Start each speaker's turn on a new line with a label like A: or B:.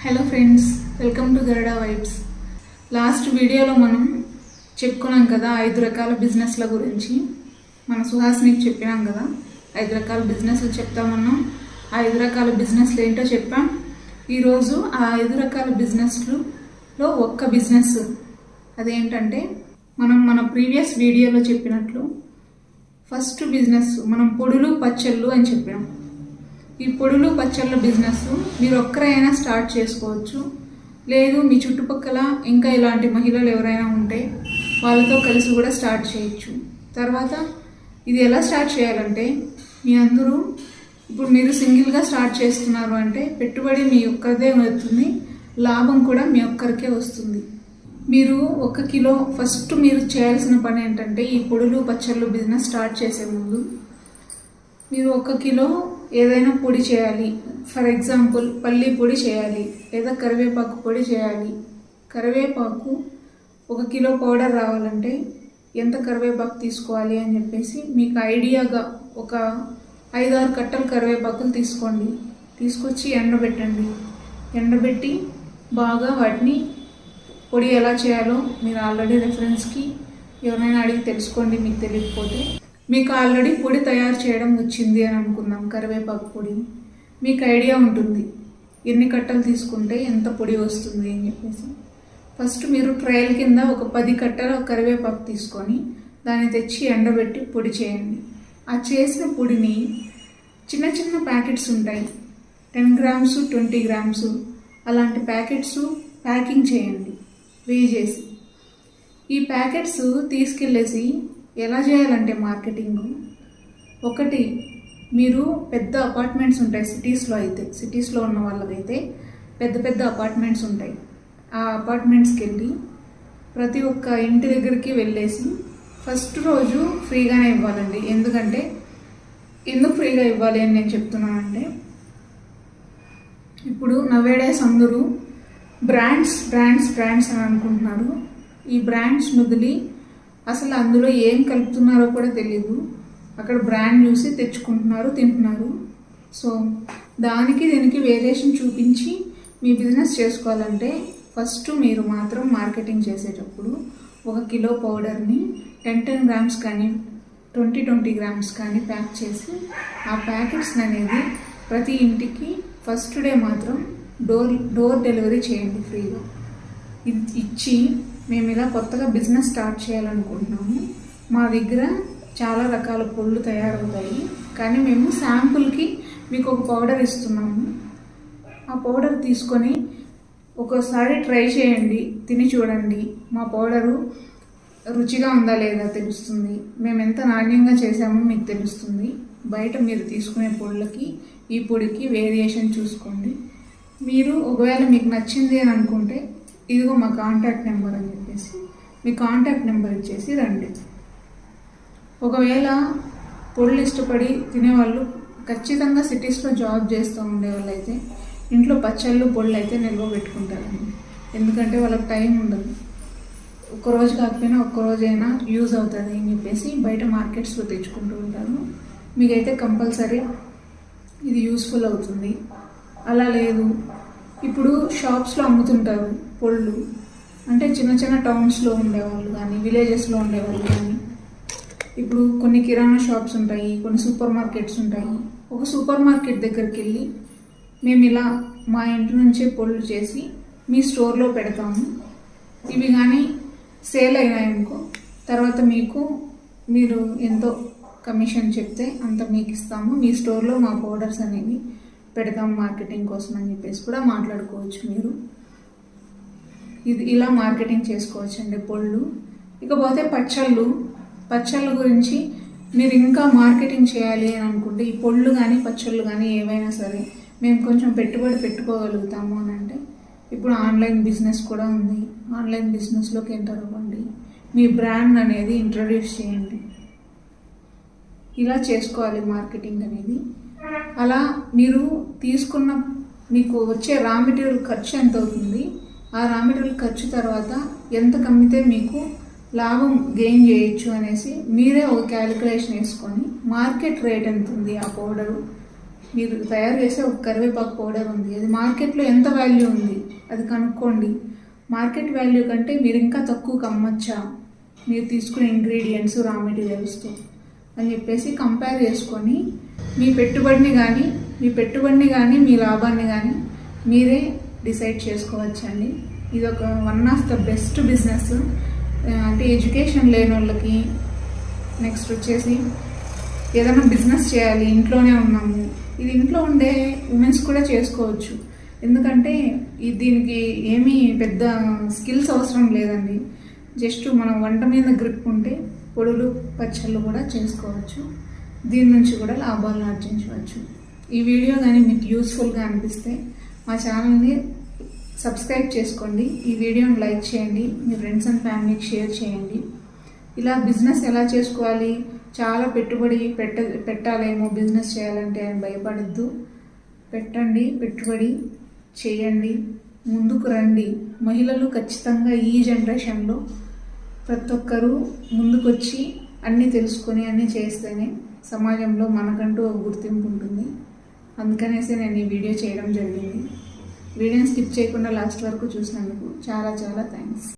A: Hello friends welcome to Garada vibes last వీడియోలో మనం చెప్పుకున్నాం కదా ఐదు రకాల బిజినెస్ల గురించి. మన సుహాస్నికి చెప్పినాం కదా ఐదు రకాల బిజినెస్లు చెప్తామన్నాం ఆ ఐదు రకాల బిజినెస్లు ఏంటో చెప్పాం. ఈరోజు ఆ ఐదు రకాల బిజినెస్లులో ఒక్క బిజినెస్ అదేంటంటే మనం మన ప్రీవియస్ వీడియోలో చెప్పినట్లు ఫస్ట్ బిజినెస్ మనం పొడులు పచ్చళ్ళు అని చెప్పాం ఈ పొడులు పచ్చళ్ళ బిజినెస్ మీరు ఒక్కరైనా స్టార్ట్ చేసుకోవచ్చు. లేదు మీ చుట్టుపక్కల ఇంకా ఇలాంటి మహిళలు ఎవరైనా ఉంటే వాళ్ళతో కలిసి కూడా స్టార్ట్ చేయొచ్చు. తర్వాత ఇది ఎలా స్టార్ట్ చేయాలంటే మీ అందరూ ఇప్పుడు మీరు సింగిల్గా స్టార్ట్ చేస్తున్నారు అంటే పెట్టుబడి మీ ఒక్కరిదే అవుతుంది లాభం కూడా మీ ఒక్కరికే వస్తుంది. మీరు ఒక కిలో ఫస్ట్ మీరు చేయాల్సిన పని ఏంటంటే ఈ పొడులు పచ్చళ్ళు బిజినెస్ స్టార్ట్ చేసే ముందు మీరు ఒక కిలో ఏదైనా పొడి చేయాలి. ఫర్ ఎగ్జాంపుల్ పల్లి పొడి చేయాలి లేదా కరివేపాకు పొడి చేయాలి. కరివేపాకు ఒక కిలో పౌడర్ రావాలంటే ఎంత కరివేపాకు తీసుకోవాలి అని చెప్పేసి మీకు ఐడియాగా ఒక ఐదారు కట్టలు కరివేపాకులు తీసుకోండి. తీసుకొచ్చి ఎండబెట్టండి. ఎండబెట్టి బాగా వాటిని పొడి ఎలా చేయాలో మీరు ఆల్రెడీ రెఫరెన్స్కి ఎవరైనా అడిగి తెలుసుకోండి మీకు తెలియకపోతే. మీకు ఆల్రెడీ పొడి తయారు చేయడం వచ్చింది అని అనుకుందాం కరివేపాకు పొడి. మీకు ఐడియా ఉంటుంది ఎన్ని కట్టలు తీసుకుంటే ఎంత పొడి వస్తుంది అని చెప్పేసి. ఫస్ట్ మీరు ట్రయల్ కింద ఒక పది కట్టల కరివేపాకు తీసుకొని దాన్ని తెచ్చి ఎండబెట్టి పొడి చేయండి. ఆ చేసిన పొడిని చిన్న చిన్న ప్యాకెట్స్ ఉంటాయి. టెన్ గ్రామ్స్ ట్వంటీ గ్రామ్స్ అలాంటి ప్యాకెట్స్ ప్యాకింగ్ చేయండి. వేజేసి చేసి ఈ ప్యాకెట్స్ తీసుకెళ్ళేసి ఎలా చేయాలంటే మార్కెటింగ్? ఒకటి మీరు పెద్ద అపార్ట్మెంట్స్ ఉంటాయి సిటీస్లో అయితే సిటీస్లో ఉన్న వాళ్ళకైతే పెద్ద పెద్ద అపార్ట్మెంట్స్ ఉంటాయి. ఆ అపార్ట్మెంట్స్కి వెళ్ళి ప్రతి ఒక్క ఇంటి దగ్గరికి వెళ్ళేసి ఫస్ట్ రోజు ఫ్రీగానే ఇవ్వాలండి. ఎందుకంటే ఎందుకు ఫ్రీగా ఇవ్వాలి అని నేను చెప్తున్నానంటే ఇప్పుడు నవేడేస్ అందరూ బ్రాండ్స్ బ్రాండ్స్ బ్రాండ్స్ అని అనుకుంటున్నారు ఈ బ్రాండ్స్ నుదిలి అసలు అందులో ఏం కలుపుతున్నారో కూడా తెలియదు అక్కడ బ్రాండ్ చూసి తెచ్చుకుంటున్నారు తింటున్నారు. సో దానికి దీనికి వేరియేషన్ చూపించి మీ బిజినెస్ చేసుకోవాలంటే ఫస్ట్ మీరు మాత్రం మార్కెటింగ్ చేసేటప్పుడు ఒక కిలో పౌడర్ని టెన్ టెన్ గ్రామ్స్ కానీ ట్వంటీ ట్వంటీ గ్రామ్స్ కానీ ప్యాక్ చేసి ఆ ప్యాకెట్స్ అనేది ప్రతి ఇంటికి ఫస్ట్ డే మాత్రం డోర్ డోర్ డెలివరీ చేయండి ఫ్రీగా. ఇచ్చి మేము ఇలా కొత్తగా బిజినెస్ స్టార్ట్ చేయాలనుకుంటున్నాము. మా దగ్గర చాలా రకాల పొళ్ళు తయారవుతాయి. కానీ మేము శాంపుల్కి మీకు ఒక పౌడర్ ఇస్తున్నాము. ఆ పౌడర్ తీసుకొని ఒక్కోసారి ట్రై చేయండి. తిని చూడండి. మా పౌడరు రుచిగా ఉందా లేదా తెలుస్తుంది. మేము ఎంత నాణ్యంగా చేసామో మీకు తెలుస్తుంది. బయట మీరు తీసుకునే పొళ్ళకి ఈ పొడికి వేరియేషన్ చూసుకోండి. మీరు ఒకవేళ మీకు నచ్చింది అని అనుకుంటే ఇదిగో మా కాంటాక్ట్ నెంబర్ అని చెప్పేసి మీ కాంటాక్ట్ నెంబర్ ఇచ్చేసి రండి. ఒకవేళ పొడులు ఇష్టపడి తినేవాళ్ళు ఖచ్చితంగా సిటీస్లో జాబ్ చేస్తూ ఉండేవాళ్ళు అయితే ఇంట్లో పచ్చళ్ళు పొళ్ళు అయితే నిల్వ పెట్టుకుంటారండి. ఎందుకంటే వాళ్ళకి టైం ఉండదు. ఒక్క రోజు కాకపోయినా ఒక్క రోజైనా యూజ్ అవుతుంది అని చెప్పేసి బయట మార్కెట్స్లో తెచ్చుకుంటూ ఉంటారు. మీకైతే కంపల్సరీ ఇది యూస్ఫుల్ అవుతుంది. అలా లేదు. ఇప్పుడు షాప్స్లో అమ్ముతుంటారు పొళ్ళు. అంటే చిన్న చిన్న టౌన్స్లో ఉండేవాళ్ళు కానీ విలేజెస్లో ఉండేవాళ్ళు కానీ. ఇప్పుడు కొన్ని కిరాణా షాప్స్ ఉంటాయి కొన్ని సూపర్ మార్కెట్స్ ఉంటాయి. ఒక సూపర్ మార్కెట్ దగ్గరికి వెళ్ళి మేము ఇలా మా ఇంటి నుంచే పొళ్ళు చేసి మీ స్టోర్లో పెడతాము. ఇవి కానీ సేల్ అయినాయనుకో తర్వాత మీకు మీరు ఎంతో కమిషన్ చెప్తే అంత మీకు ఇస్తాము. మీ స్టోర్లో మా పౌడర్స్ అనేవి పెడతాం మార్కెటింగ్ కోసం అని చెప్పేసి కూడా మాట్లాడుకోవచ్చు మీరు. ఇది ఇలా మార్కెటింగ్ చేసుకోవచ్చు అండి పొళ్ళు. ఇకపోతే పచ్చళ్ళు. పచ్చళ్ళు గురించి మీరు ఇంకా మార్కెటింగ్ చేయాలి అని అనుకుంటే ఈ పొళ్ళు కానీ పచ్చళ్ళు కానీ ఏవైనా సరే మేము కొంచెం పెట్టుబడి పెట్టుకోగలుగుతాము అని అంటే ఇప్పుడు ఆన్లైన్ బిజినెస్ కూడా ఉంది. ఆన్లైన్ బిజినెస్లోకి ఎంటర్ అవ్వండి. మీ బ్రాండ్ అనేది ఇంట్రడ్యూస్ చేయండి. ఇలా చేసుకోవాలి మార్కెటింగ్ అనేది. అలా మీరు తీసుకున్న మీకు వచ్చే రా మెటీరియల్ ఖర్చు ఎంత అవుతుంది ఆ రా మెటీరియల్ ఖర్చు తర్వాత ఎంత కమ్మితే మీకు లాభం గెయిన్ చేయొచ్చు అనేసి మీరే ఒక క్యాలిక్యులేషన్ వేసుకొని మార్కెట్ రేట్ ఎంత ఉంది ఆ పౌడరు? మీరు తయారు చేసే ఒక కరివేపాకు పౌడర్ ఉంది. అది మార్కెట్లో ఎంత వాల్యూ ఉంది? అది కనుక్కోండి. మార్కెట్ వాల్యూ కంటే మీరు ఇంకా తక్కువ కమ్మచ్చా? మీరు తీసుకునే ఇంగ్రీడియంట్స్ రా మెటీరియల్స్తో అని చెప్పేసి కంపేర్ చేసుకొని మీ పెట్టుబడిని కానీ మీ పెట్టుబడిని కానీ మీ లాభాన్ని కానీ మీరే డిసైడ్ చేసుకోవచ్చండి. ఇది ఒక one of the best business అంటే ఎడ్యుకేషన్ లేని వాళ్ళకి నెక్స్ట్ వచ్చేసి ఏదైనా బిజినెస్ చేయాలి ఇంట్లోనే ఉన్నాము. ఇది ఇంట్లో ఉండే ఉమెన్స్ కూడా చేసుకోవచ్చు. ఎందుకంటే ఈ దీనికి ఏమీ పెద్ద స్కిల్స్ అవసరం లేదండి. జస్ట్ మనం వంట మీద గ్రిప్ ఉంటే పొడులు పచ్చళ్ళు కూడా చేసుకోవచ్చు. దీని నుంచి కూడా లాభాలను ఆర్జించవచ్చు. ఈ వీడియో కానీ మీకు యూస్ఫుల్గా అనిపిస్తే మా ఛానల్ని సబ్స్క్రైబ్ చేసుకోండి. ఈ వీడియోని లైక్ చేయండి. మీ ఫ్రెండ్స్ అండ్ ఫ్యామిలీకి షేర్ చేయండి. ఇలా బిజినెస్ ఎలా చేసుకోవాలి? చాలా పెట్టుబడి పెట్ట పెట్టాలేమో బిజినెస్ చేయాలంటే అని భయపడద్దు. పెట్టండి పెట్టుబడి చేయండి. ముందుకు రండి. మహిళలు ఖచ్చితంగా ఈ జనరేషన్లో ప్రతి ఒక్కరూ ముందుకొచ్చి అన్నీ తెలుసుకొని అన్నీ చేస్తేనే సమాజంలో మనకంటూ ఒక గుర్తింపు ఉంటుంది. అందుకనేసి నేను ఈ వీడియో చేయడం జరిగింది. వీడియోని స్కిప్ చేయకుండా లాస్ట్ వరకు చూసినందుకు చాలా చాలా థ్యాంక్స్.